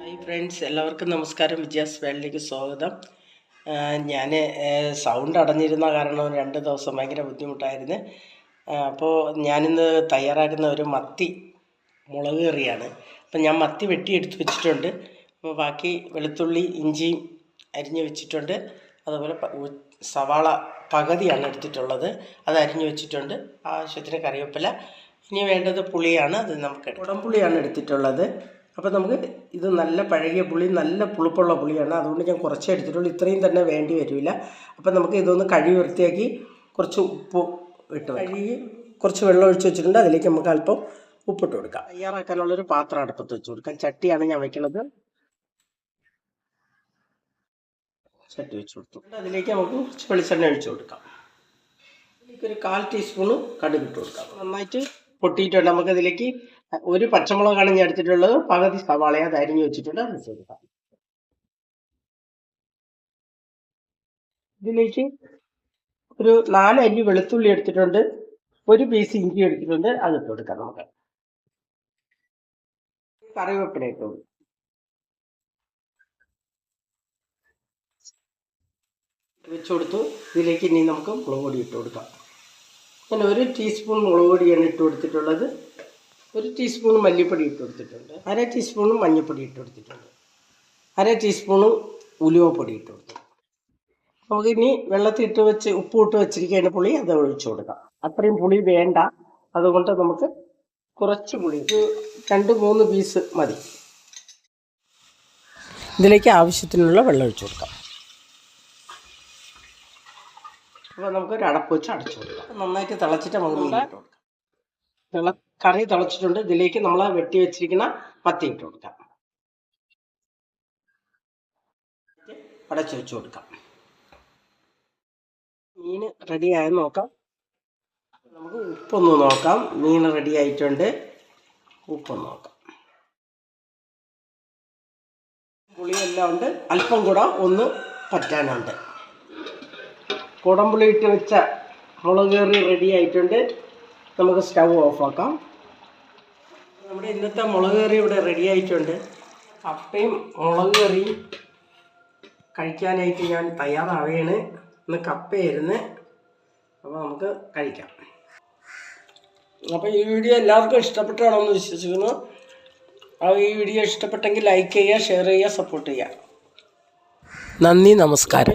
Hi friends എല്ലാവർക്കും നമസ്കാരം. വിജയാസ് വേൾഡിലേക്ക് സ്വാഗതം. ഞാൻ സൗണ്ട് അടഞ്ഞിരുന്ന കാരണം രണ്ട് ദിവസം ഭയങ്കര ബുദ്ധിമുട്ടായിരുന്നു. അപ്പോൾ ഞാനിന്ന് തയ്യാറാക്കുന്ന ഒരു മത്തി മുളക് കറിയാണ്. അപ്പം ഞാൻ മത്തി വെട്ടിയെടുത്ത് വെച്ചിട്ടുണ്ട്. അപ്പോൾ ബാക്കി വെളുത്തുള്ളി ഇഞ്ചിയും അരിഞ്ഞ് വെച്ചിട്ടുണ്ട്. അതുപോലെ സവാള പകുതിയാണ് എടുത്തിട്ടുള്ളത്. അത് അരിഞ്ഞ് വെച്ചിട്ടുണ്ട്. ആവശ്യത്തിന് കറിവേപ്പില ഇനി വേണ്ടത് പുളിയാണ് അത് നമുക്ക്. കുടംപുളിയാണ് എടുത്തിട്ടുള്ളത്. അപ്പോൾ നമുക്ക് ഇത് നല്ല പഴകിയ പുളി നല്ല പുളിപ്പുള്ള പുളിയാണ്. അതുകൊണ്ട് ഞാൻ കുറച്ചേ എടുത്തിട്ടുള്ളൂ. ഇത്രയും തന്നെ വേണ്ടി വരില്ല. അപ്പോൾ നമുക്ക് ഇതൊന്ന് കഴുകി വൃത്തിയാക്കി കുറച്ച് ഉപ്പ് ഇട്ട് കഴുകി കുറച്ച് വെള്ളം ഒഴിച്ച് വെച്ചിട്ടുണ്ട്. അതിലേക്ക് നമുക്ക് അല്പം ഉപ്പിട്ട് കൊടുക്കാം. തയ്യാറാക്കാനുള്ളൊരു പാത്രം അടുപ്പത്ത് വെച്ച് കൊടുക്കാം. ചട്ടിയാണ് ഞാൻ വെക്കുന്നത് ചട്ടി വെച്ച് കൊടുത്തു. അതിലേക്ക് നമുക്ക് കുറച്ച് വെളിച്ചെണ്ണ ഒഴിച്ച് കൊടുക്കാം. ഇതിലേക്ക് ഒരു കാൽ ടീസ്പൂണ് കടുകിട്ട് കൊടുക്കാം. നന്നായിട്ട് പൊട്ടിയിട്ടുണ്ട്. നമുക്കതിലേക്ക് ഒരു പച്ചമുളകാണ് ഞാൻ എടുത്തിട്ടുള്ളത്. പകുതി സവാളയെ അത് അരിഞ്ഞു വെച്ചിട്ടുണ്ട്. അത് ചേർക്കാം ഇതിലേക്ക് ഒരു നാല് അല്ലി വെളുത്തുള്ളി എടുത്തിട്ടുണ്ട്. ഒരു പീസ് ഇഞ്ചി എടുത്തിട്ടുണ്ട്. അത് ഇട്ട് കൊടുക്കാം നമുക്ക്. കറിവേപ്പില ഇട്ടു വെച്ചു കൊടുത്തു. ഇതിലേക്ക് ഇനി നമുക്ക് മുളക് പൊടി ഇട്ട് കൊടുക്കാം. ഞാൻ ഒരു ടീസ്പൂൺ മുളക് പൊടിയാണ് ഇട്ട് കൊടുത്തിട്ടുള്ളത്. ഒരു ടീസ്പൂൺ മല്ലിപ്പൊടി ഇട്ട് കൊടുത്തിട്ടുണ്ട്. അര ടീസ്പൂൺ മഞ്ഞൾപ്പൊടി ഇട്ട് കൊടുത്തിട്ടുണ്ട്. അര ടീസ്പൂൺ ഉലുവപ്പൊടി ഇട്ട് കൊടുത്തു നമുക്കിനി വെള്ളത്തിൽ ഇട്ട് വെച്ച് ഉപ്പ് ഇട്ട് വെച്ചിരിക്കുന്ന പുളി അത് ഒഴിച്ചു കൊടുക്കാം. അത്രയും പുളി വേണ്ട. അതുകൊണ്ട് നമുക്ക് കുറച്ച് പുളി രണ്ട് മൂന്ന് പീസ് മതി. ഇതിലേക്ക് ആവശ്യത്തിനുള്ള വെള്ളം ഒഴിച്ചു കൊടുക്കാം. അപ്പോൾ നമുക്ക് ഒരു അടപ്പ് വെച്ച് അടച്ചു കൊടുക്കാം നന്നായിട്ട് തിളച്ചിട്ട് നമുക്ക് മീനിട്ട് കൊടുക്കാം. തിള കറി തിളച്ചിട്ടുണ്ട്. ഇതിലേക്ക് നമ്മൾ വെട്ടി വെച്ചിരിക്കുന്ന പത്തി ഇട്ട് കൊടുക്കാം. അടച്ചു വെച്ച് കൊടുക്കാം. മീൻ റെഡി ആയെന്ന് നോക്കാം. നമുക്ക് ഉപ്പൊന്ന് നോക്കാം. മീൻ റെഡി ആയിട്ടുണ്ട്. ഉപ്പൊന്ന് നോക്കാം. പുളിയെല്ലാം ഉണ്ട്. അല്പം കൂടെ ഒന്ന് പറ്റാനുണ്ട്. കുടംപുളി ഇട്ട് വെച്ച മുളക് കറി റെഡി ആയിട്ടുണ്ട്. നമുക്ക് സ്റ്റൗ ഓഫാക്കാം നമ്മുടെ ഇന്നത്തെ മുളക് കറി ഇവിടെ റെഡി ആയിട്ടുണ്ട്. അപ്പയും മുളക് കറിയും കഴിക്കാനായിട്ട് ഞാൻ തയ്യാറാവുകയാണ്. ഇന്ന് കപ്പയായിരുന്നു. അപ്പോൾ നമുക്ക് കഴിക്കാം. അപ്പോൾ ഈ വീഡിയോ എല്ലാവർക്കും ഇഷ്ടപ്പെട്ടാണോ എന്ന് വിശ്വസിക്കുന്നു. ആ ഈ വീഡിയോ ഇഷ്ടപ്പെട്ടെങ്കിൽ ലൈക്ക് ചെയ്യുക ഷെയർ ചെയ്യുക സപ്പോർട്ട് ചെയ്യുക. നന്ദി നമസ്കാരം.